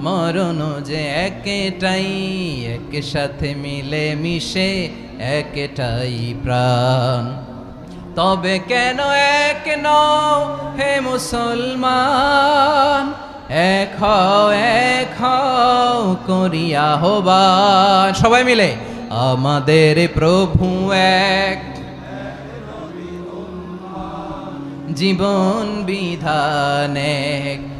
মরণ যে একটাই এক সাথে মিলে মিশে একটাই প্রাণ। তবে কেন এক নও হে মুসলমান? এক এক করিয়া হবান সবাই মিলে, আমাদের প্রভু এক। জীবন বিধান এক।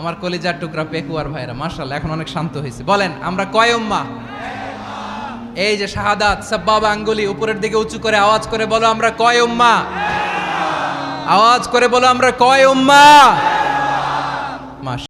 আমার কলিজার টুকরা পেকুয়ার ভাইরা মার্শাল এখন অনেক শান্ত হয়েছে। বলেন, আমরা কয় উম্মা? এই যে শাহাদাত, সাব্বাব আঙ্গুলি উপরের দিকে উঁচু করে আওয়াজ করে বলো আমরা কয় উম্মা? আওয়াজ করে বলো আমরা কয় উম্মা?